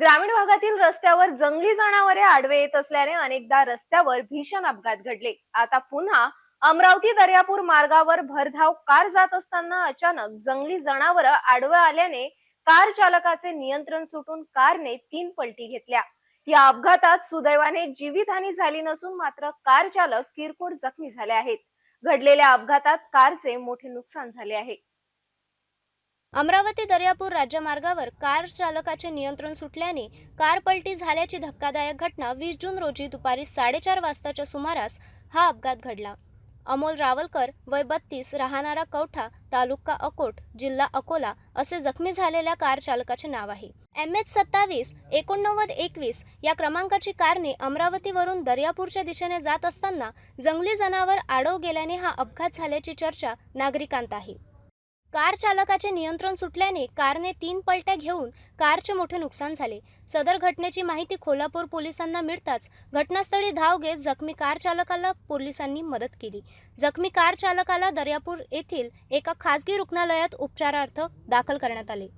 ग्रामीण भागातील रस्त्यावर जंगली जनावरे आडवे येत असल्याने अनेकदा रस्त्यावर भीषण अपघात घडले. आता पुन्हा अमरावती दर्यापूर मार्गावर भरधाव कार जात असताना अचानक जंगली जनावर आडव्या आल्याने कार चालकाचे नियंत्रण सुटून कारने तीन पलटी घेतल्या. या अपघातात सुदैवाने जीवितहानी झाली नसून मात्र कार चालक किरकोळ जखमी झाले आहेत. घडलेल्या अपघातात कारचे मोठे नुकसान झाले आहे. अमरावती दर्यापूर राज्यमार्गावर कार चालकाचे नियंत्रण सुटल्याने कार पलटी झाल्याची धक्कादायक घटना वीस जून रोजी दुपारी साडेचार वाजताच्या सुमारास हा अपघात घडला. अमोल रावलकर वय बत्तीस राहणारा कवठा तालुका अकोट जिल्हा अकोला असे जखमी झालेल्या कार चालकाचे नाव आहे. एम एच सत्तावीस एकोणनव्वद एकवीस या क्रमांकाची कारने अमरावतीवरून दर्यापूरच्या दिशेने जात असताना जंगली जनावर आडव गेल्याने हा अपघात झाल्याची चर्चा नागरिकांत आहे. कार चालकाचे नियंत्रण सुटल्याने कारने तीन पलट्या घेऊन कारचे मोठे नुकसान झाले. सदर घटनेची माहिती कोल्हापूर पोलिसांना मिळताच घटनास्थळी धाव घेत जखमी कार चालकाला पोलिसांनी मदत केली. जखमी कार चालकाला दर्यापूर येथील एका खासगी रुग्णालयात उपचारार्थ दाखल करण्यात आले.